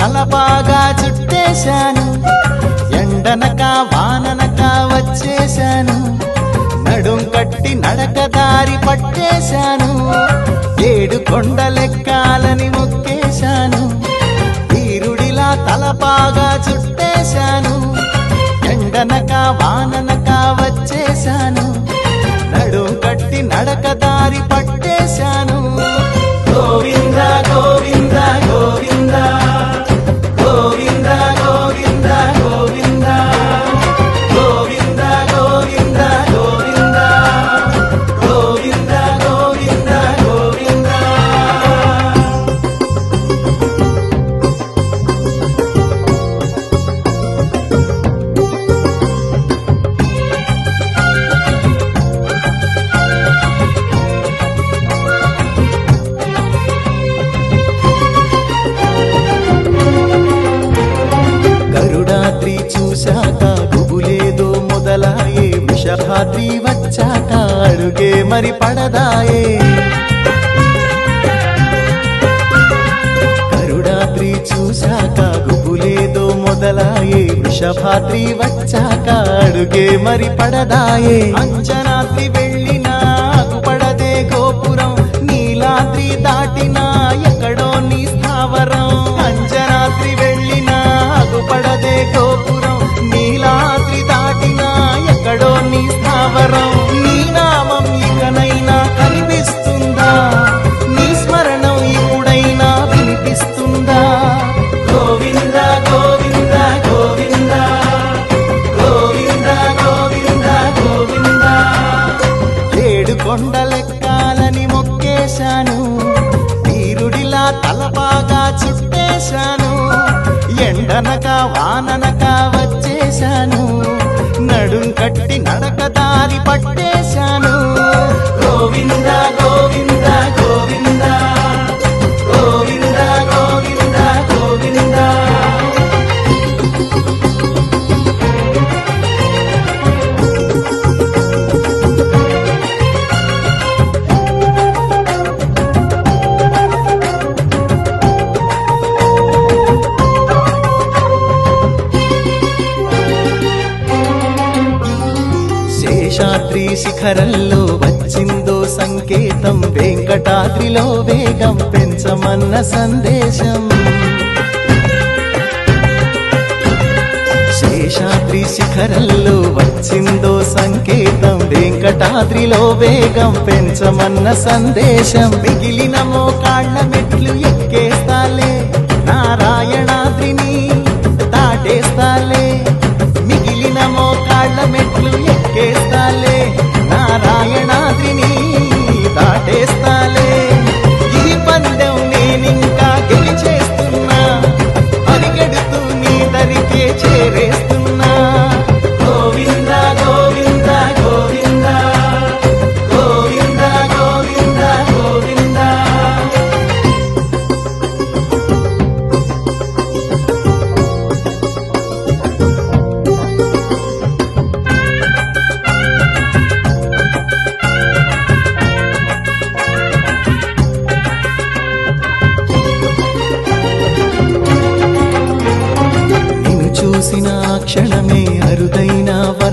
తలపాగా చుట్టేశాను. ఎండనక వాననక వచ్చేశాను. నడుం కట్టి నడక దారి పట్టేశాను. ఏడు కొండలెక్కాలని మొక్కేశాను. వీరుడిలా తలపాగా చుట్టేశాను. ఎండనక వాననక వచ్చేశాను. మరి పడదాయే. కరుడాద్రి చూశాక గుబులేదో మొదలాయే వృషభాద్రి వచ్చాక అడుగే మరి పడదాయే. అంచనా ఏడు కొండలెక్కాలని మొక్కేశాను. వీరుడిలా తలపాగా చుట్టేశాను. ఎండనక వాననక వచ్చేశాను. నడుం కట్టి శేషాద్రి శిఖరంలో వచ్చిందో సంకేతం. వెంకటాద్రిలో వేగం పెంచమన్న సందేశం. శేషాద్రి శిఖరంలో వచ్చిందో సంకేతం. వెంకటాద్రిలో వేగం పెంచమన్న సందేశం. మిగిలిన మోకాళ్ళ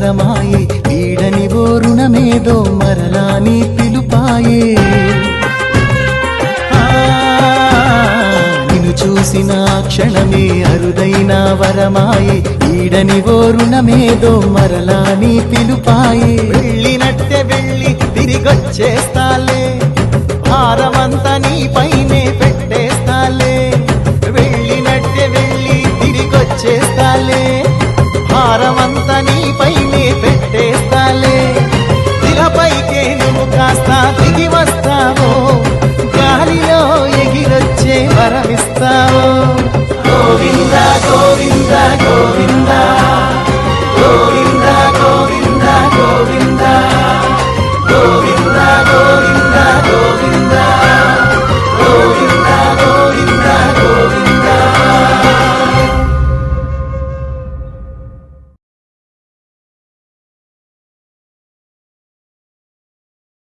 అరుదైన వరమాయే వీడని ఓ రుణమేదో మరలా నీ పిలుపాయే. ఆ, నిన్ను చూసిన క్షణమే అరుదైన వరమాయే వీడని ఓ రుణమేదో మరలా నీ పిలుపాయే.